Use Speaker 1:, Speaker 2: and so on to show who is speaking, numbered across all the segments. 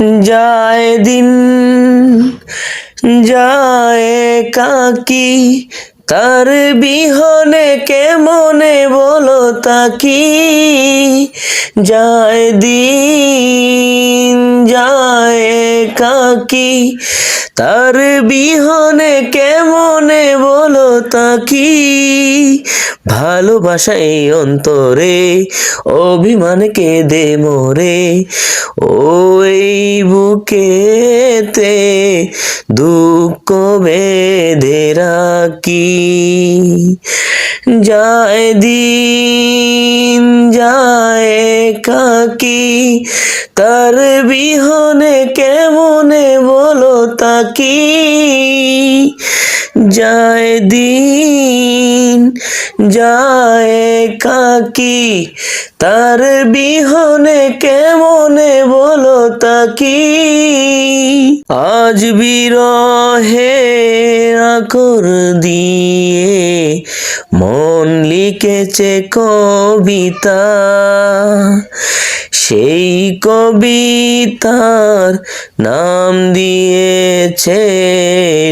Speaker 1: যায় দিন, যায় কাকি। তার বিহনে কেমনে বলো তাকি? যায় দিন, যায় কাকি। তার বিহনে কেমনে বলো তাকি? ভালোবাসা এই অন্তরে, অভিমান দে মোরে। ও এই বুকেতে দুঃখ বেঁধে রাখি। যায় দিন, যায় কাকি। তার বিহনে কেমনে বলো তাকি? যায় দিন যায় কাকি তার বিহনে কেমনে বলো তাকি আজ বিরহে আকর দিয়ে মন লিখেছে কবিতা সেই কবিতার নাম দিয়েছে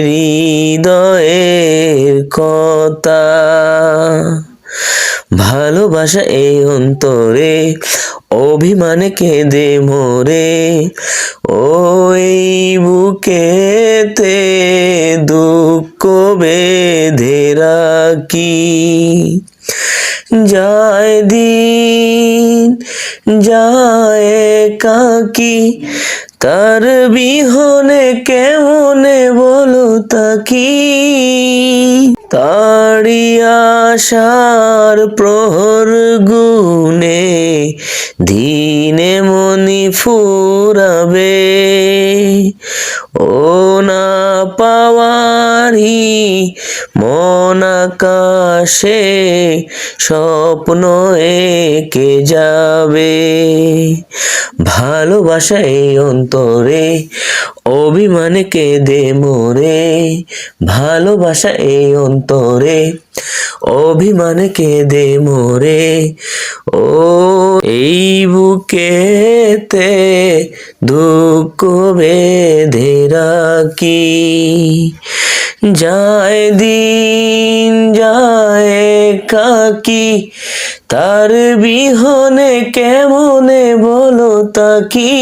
Speaker 1: হৃদয়ের কথা। ভালোবাসা এই অন্তরে, অভিমানে কেঁদে মোরে। ও এই বুকেতে দুঃখ বেঁধে রাখি। যায় দিন, যায় কাকি। তার বিহনে কেমনে বলো তাকি? তারি আশার প্রহর গুনে দিনে মনি ফুরাবে। ও না পাওয়ারি মন আকাশে স্বপ্ন একে যাবে। ভালোবাসা এই অন্তরে, অভিমানে কেঁদে মোরে। ভালোবাসা এই অন্তরে অভিমানে কেঁদে মোরে। ও, এই বুকেতে দুঃখ বেঁধে রাখি। যায় দিন, যায় কাকি। তার বিহনে কেমনে বলো তাকি?